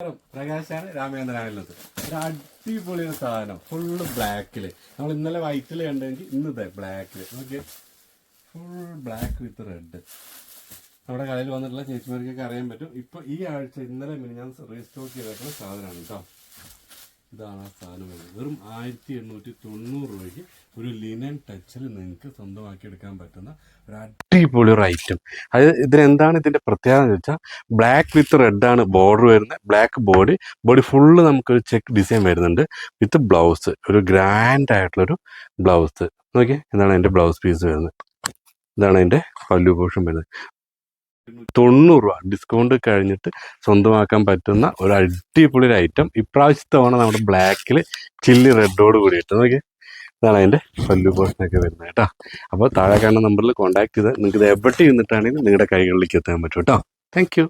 പ്രകാശാണ് രാമേന്ദ്രനാണുള്ളത് ഒരു അടിപൊളി സാധനം. ഫുള്ള് ബ്ലാക്കിൽ നമ്മൾ ഇന്നലെ വൈറ്റിൽ കണ്ടെങ്കിൽ ഇന്ന് ഇതേ ബ്ലാക്കിൽ നോക്കിയേ. ഫുൾ ബ്ലാക്ക് വിത്ത് റെഡ് നമ്മുടെ കടയിൽ വന്നിട്ടുള്ള ചേച്ചിമാർക്കൊക്കെ അറിയാൻ പറ്റും. ഇപ്പൊ ഈ ആഴ്ച ഇന്നലെ ഞാൻ റീസ്റ്റോക്ക് ചെയ്തിട്ടുള്ള സാധനമാണ് കേട്ടോ. ഇതാണ് ആ സാധനം വരുന്നത്. വെറും ആയിരത്തി എണ്ണൂറ്റി തൊണ്ണൂറ് രൂപയ്ക്ക് ഒരു ലിനൻ ടച്ചിൽ നിങ്ങൾക്ക് സ്വന്തമാക്കി എടുക്കാൻ പറ്റുന്ന ഒരു അടിപൊളി ഒരു ഐറ്റം അത് ഇതിനെന്താണ് ഇതിന്റെ പ്രത്യേകത എന്ന് വെച്ചാൽ ബ്ലാക്ക് വിത്ത് റെഡ് ആണ് ബോർഡർ വരുന്നത്. ബ്ലാക്ക് ബോഡി ബോഡി ഫുള്ള് നമുക്കൊരു ചെക്ക് ഡിസൈൻ വരുന്നുണ്ട്. വിത്ത് ബ്ലൗസ് ഒരു ഗ്രാൻഡ് ആയിട്ടുള്ളൊരു ബ്ലൗസ് നോക്കിയേ എന്താണ് എന്റെ ബ്ലൗസ് പീസ് വരുന്നത്. ഇതാണ് അതിന്റെ പല്ലു പോഷൻ വരുന്നത്. തൊണ്ണൂറ് രൂപ ഡിസ്കൗണ്ട് കഴിഞ്ഞിട്ട് സ്വന്തമാക്കാൻ പറ്റുന്ന ഒരു അടിപൊളി ഐറ്റം ഇപ്രാവശ്യത്തെ ഓണം നമ്മുടെ ബ്ലാക്കിൽ ചില്ലി റെഡോട് കൂടിയിട്ട്. നോക്കിയേ. ഇതാണ് അതിന്റെ പല്ലു പോഷനൊക്കെ വരുന്നത് കേട്ടോ. അപ്പോൾ താഴെ കാണുന്ന നമ്പറിൽ കോൺടാക്ട് ചെയ്ത് നിങ്ങൾക്ക് ഇത് എവിടെ ഇരുന്നിട്ടാണെങ്കിലും നിങ്ങളുടെ കൈകളിലേക്ക് എത്താൻ പറ്റും കേട്ടോ. Thank you